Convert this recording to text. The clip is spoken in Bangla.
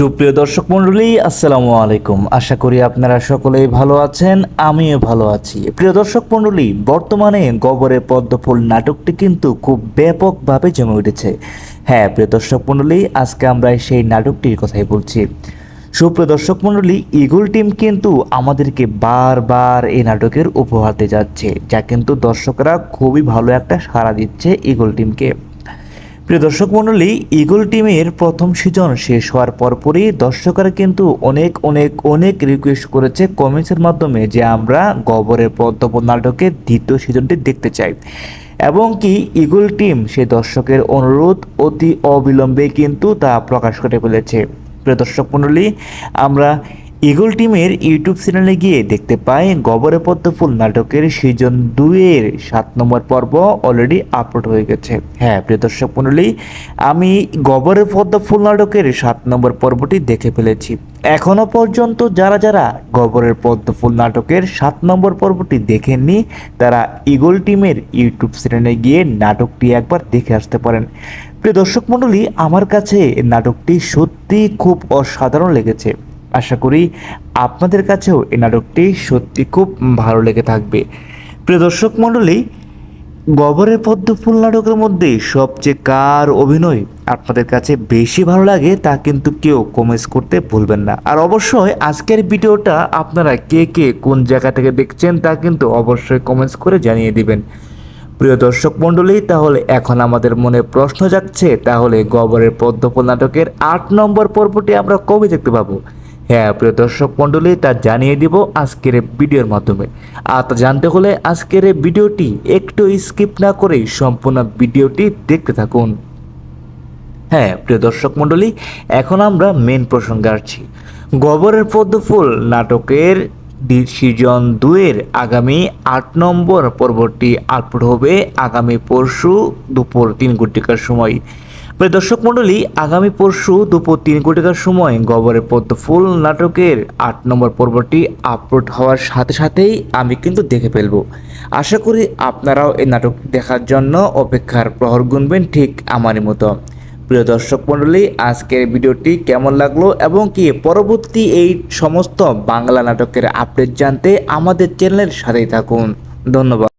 সুপ্রিয় দর্শক মণ্ডলী, আসসালামু আলাইকুম। আশা করি আপনারা সকলেই ভালো আছেন, আমিও ভালো আছি। প্রিয় দর্শক মণ্ডলী, বর্তমানে গবরে পদ্মফুল নাটকটি কিন্তু খুব ব্যাপকভাবে জমে উঠেছে। হ্যাঁ প্রিয় দর্শক মণ্ডলী, আজকে আমরা সেই নাটকটির কথাই বলছি। সুপ্রিয় দর্শক মণ্ডলী, ইগল টিম কিন্তু আমাদেরকে বারবার এই নাটকের উপহার দিয়ে যাচ্ছে, যা কিন্তু দর্শকরা খুবই ভালো একটা সাড়া দিচ্ছে ইগল টিমকে। প্রিয় দর্শক মণ্ডলী ইগল টিমের প্রথম সিজন শেষ হওয়ার পরপরই দর্শকরা কিন্তু অনেক অনেক অনেক রিকোয়েস্ট করেছে কমেন্টসের মাধ্যমে যে আমরা গবরের পদ্মপ নাটকের দ্বিতীয় সিজনটি দেখতে চাই। এবং কি ইগল টিম সে দর্শকের অনুরোধ অতি অবিলম্বে কিন্তু তা প্রকাশ করে ফেলেছে। প্রিয় দর্শক মণ্ডলী, আমরা ইগল টিমের ইউটিউব চ্যানেলে গিয়ে দেখতে পাই গবরে পদ্মফুল নাটকের সিজন দুইয়ের সাত নম্বর পর্ব অলরেডি আপলোড হয়ে গেছে। হ্যাঁ প্রিয় দর্শক মণ্ডলী, আমি গবরে পদ্মফুল নাটকের সাত নম্বর পর্বটি দেখে ফেলেছি। এখনও পর্যন্ত যারা যারা গবরের পদ্মফুল নাটকের সাত নম্বর পর্বটি দেখেননি, তারা ইগল টিমের ইউটিউব চ্যানেলে গিয়ে নাটকটি একবার দেখে আসতে পারেন। প্রিয় দর্শক মণ্ডলী, আমার কাছে নাটকটি সত্যি খুব অসাধারণ লেগেছে। আশা করি আপনাদের কাছেও এই নাটকটি সত্যি খুব ভালো লেগে থাকবে। প্রিয় দর্শক মণ্ডলী গবরের পদ্মফুল নাটকের মধ্যে সবচেয়ে কার অভিনয় আপনাদের কাছে বেশি ভালো লাগে তা কিন্তু কেউ কমেন্টস করতে ভুলবেন না। আর অবশ্যই আজকের ভিডিওটা আপনারা কে কে কোন জায়গা থেকে দেখছেন তা কিন্তু অবশ্যই কমেন্টস করে জানিয়ে দিবেন। প্রিয় দর্শক মণ্ডলী, তাহলে এখন আমাদের মনে প্রশ্ন যাচ্ছে, তাহলে গবরের পদ্মফুল নাটকের আট নম্বর পর্বটি আমরা কবে দেখতে পাবো? হ্যাঁ প্রিয় দর্শক মণ্ডলী, তা জানিয়ে দিব আজকের ভিডিওর মাধ্যমে। আর তা জানতে হলে আজকের ভিডিওটি একটু স্কিপ না করে সম্পূর্ণ ভিডিওটি দেখতে থাকুন। হ্যাঁ প্রিয় দর্শক মণ্ডলী, এখন আমরা মেন প্রসঙ্গে আসছি। গবরের পদ্মফুল নাটকের সিজন দুয়ের আগামী আট নম্বর পর্বটি আপলোড হবে আগামী পরশু দুপুর তিন ঘটিকার সময়। প্রিয় দর্শক মণ্ডলী, আগামী পরশু দুপুর তিন ঘটিকার সময় গবরের পদ্মফুল নাটকের আট নম্বর পর্বটি আপলোড হওয়ার সাথে সাথেই আমি কিন্তু দেখে ফেলব। আশা করি আপনারাও এই নাটক দেখার জন্য অপেক্ষার প্রহর গুনবেন ঠিক আমারই মতো। প্রিয় দর্শক মণ্ডলী, আজকের ভিডিওটি কেমন লাগল এবং কি পরবর্তী এই সমস্ত বাংলা নাটকের আপডেট জানতে আমাদের চ্যানেলের সাথেই থাকুন। ধন্যবাদ।